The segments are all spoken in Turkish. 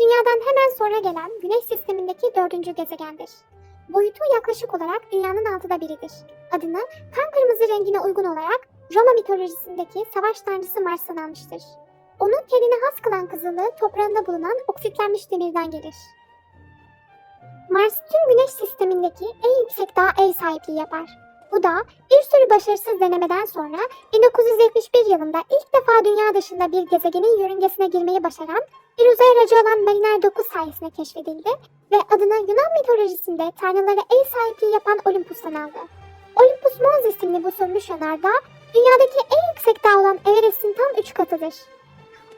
Dünya'dan hemen sonra gelen Güneş sistemindeki dördüncü gezegendir. Boyutu yaklaşık olarak Dünya'nın altıda biridir. Adını kan kırmızı rengine uygun olarak Roma mitolojisindeki savaş tanrısı Mars'tan almıştır. Onun kendine has kılan kızıllığı toprağında bulunan oksitlenmiş demirden gelir. Mars tüm Güneş sistemindeki en yüksek dağa ev sahipliği yapar. Bu da bir sürü başarısız denemeden sonra 1971 yılında ilk defa dünya dışında bir gezegenin yörüngesine girmeyi başaran bir uzay aracı olan Mariner 9 sayesinde keşfedildi ve adını Yunan mitolojisinde tanrılara ev sahipliği yapan Olympus'tan aldı. Olympus Mons isimli bu sönmüş yanardağ, dünyadaki en yüksek dağ olan Everest'in tam 3 katıdır.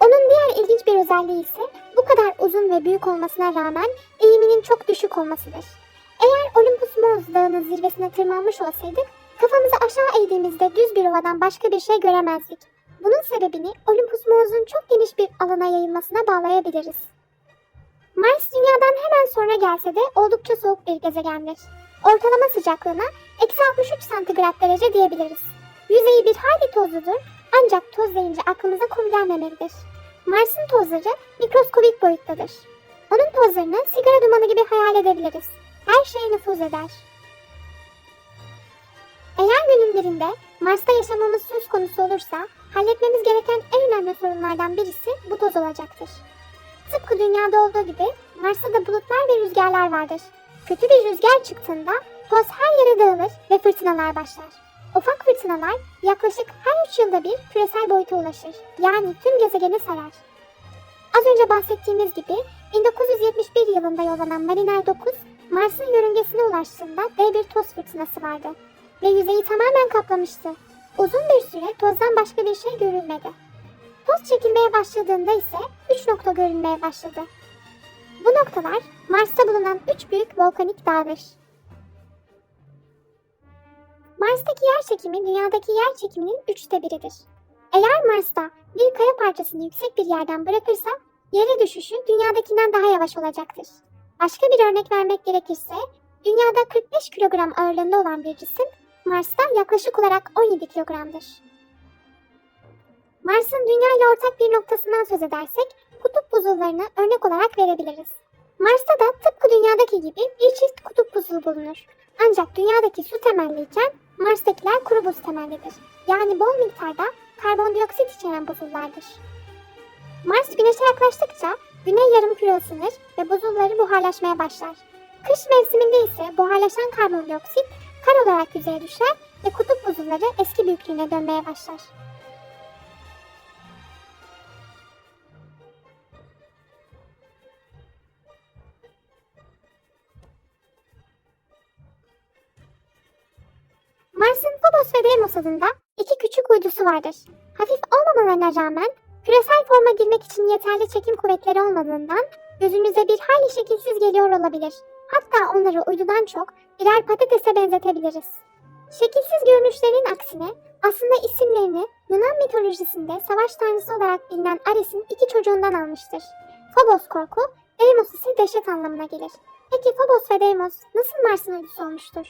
Onun diğer ilginç bir özelliği ise bu kadar uzun ve büyük olmasına rağmen eğiminin çok düşük olmasıdır. Eğer Olympus Mons dağının zirvesine tırmanmış olsaydık, kafamızı aşağı eğdiğimizde düz bir ovadan başka bir şey göremezdik. Bunun sebebini Olympus Mons'un çok geniş bir alana yayılmasına bağlayabiliriz. Mars dünyadan hemen sonra gelse de oldukça soğuk bir gezegendir. Ortalama sıcaklığına eksi 63 santigrat derece diyebiliriz. Yüzeyi bir hayli tozludur ancak toz deyince aklımıza kum gelmemelidir. Mars'ın tozları mikroskobik boyuttadır. Onun tozlarını sigara dumanı gibi hayal edebiliriz. Her şeye nüfuz eder. Eğer günün birinde Mars'ta yaşamamız söz konusu olursa halletmemiz gereken en önemli sorunlardan birisi bu toz olacaktır. Tıpkı dünyada olduğu gibi Mars'ta da bulutlar ve rüzgarlar vardır. Kötü bir rüzgar çıktığında toz her yere dağılır ve fırtınalar başlar. Ufak fırtınalar yaklaşık her 3 yılda bir küresel boyuta ulaşır. Yani tüm gezegeni sarar. Az önce bahsettiğimiz gibi 1971 yılında yollanan Mariner 9 Mars'ın yörüngesine ulaştığında dev bir toz fırtınası vardı ve yüzeyi tamamen kaplamıştı. Uzun bir süre tozdan başka bir şey görülmedi. Toz çekilmeye başladığında ise 3 nokta görünmeye başladı. Bu noktalar Mars'ta bulunan 3 büyük volkanik dağdır. Mars'taki yer çekimi dünyadaki yer çekiminin üçte biridir. Eğer Mars'ta bir kaya parçasını yüksek bir yerden bırakırsa yere düşüşü dünyadakinden daha yavaş olacaktır. Başka bir örnek vermek gerekirse dünyada 45 kilogram ağırlığında olan bir cisim Mars'ta yaklaşık olarak 17 kilogramdır. Mars'ın Dünya ile ortak bir noktasından söz edersek kutup buzullarını örnek olarak verebiliriz. Mars'ta da tıpkı dünyadaki gibi bir çift kutup buzulu bulunur. Ancak dünyadaki su temelliyken Mars'takiler kuru buz temellidir. Yani bol miktarda karbondioksit içeren buzullardır. Mars güneşe yaklaştıkça güney yarım küre ısınır ve buzulları buharlaşmaya başlar. Kış mevsiminde ise buharlaşan karbondioksit kar olarak yüzeye düşer ve kutup buzulları eski büyüklüğüne dönmeye başlar. Mars'ın Phobos ve Deimos adında iki küçük uydusu vardır. Hafif olmamalarına rağmen küresel forma girmek için yeterli çekim kuvvetleri olmadığından gözünüze bir hayli şekilsiz geliyor olabilir. Hatta onları uydudan çok birer patatese benzetebiliriz. Şekilsiz görünüşlerinin aksine aslında isimlerini Yunan mitolojisinde savaş tanrısı olarak bilinen Ares'in iki çocuğundan almıştır. Phobos korku, Deimos ise dehşet anlamına gelir. Peki Phobos ve Deimos nasıl Mars'ın uydusu olmuştur?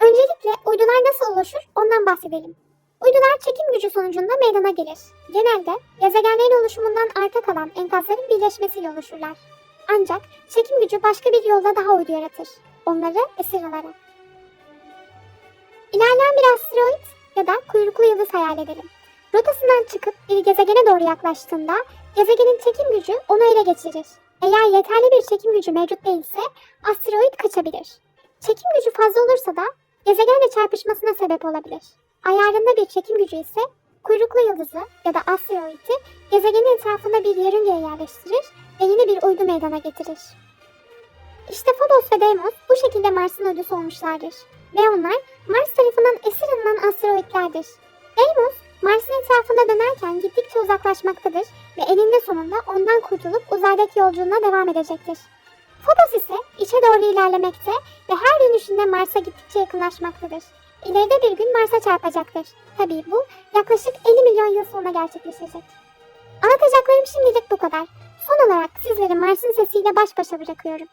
Öncelikle uydular nasıl oluşur ondan bahsedelim. Uydular çekim gücü sonucunda meydana gelir. Genelde gezegenlerin oluşumundan arta kalan enkazların birleşmesiyle oluşurlar. Ancak çekim gücü başka bir yolda daha uydu yaratır. Onları esir alarak. İlerleyen bir asteroid ya da kuyruklu yıldız hayal edelim. Rotasından çıkıp bir gezegene doğru yaklaştığında gezegenin çekim gücü onu ele geçirir. Eğer yeterli bir çekim gücü mevcut değilse asteroid kaçabilir. Çekim gücü fazla olursa da gezegenle çarpışmasına sebep olabilir. Ayarında bir çekim gücü ise kuyruklu yıldızı ya da asteroidi gezegenin etrafında bir yörüngeye yerleştirir ve yeni bir uydu meydana getirir. İşte Phobos ve Deimos bu şekilde Mars'ın uydusu olmuşlardır. Ve onlar Mars tarafından esir alınan asteroidlerdir. Deimos, Mars'ın etrafında dönerken gittikçe uzaklaşmaktadır ve eninde sonunda ondan kurtulup uzaydaki yolculuğuna devam edecektir. Phobos ise içe doğru ilerlemekte ve her dönüşünde Mars'a gittikçe yakınlaşmaktadır. İleride bir gün Mars'a çarpacaktır. Tabii bu yaklaşık 50 milyon yıl sonra gerçekleşecek. Anlatacaklarım şimdilik bu kadar. Son olarak sizleri Mars'ın sesiyle baş başa bırakıyorum.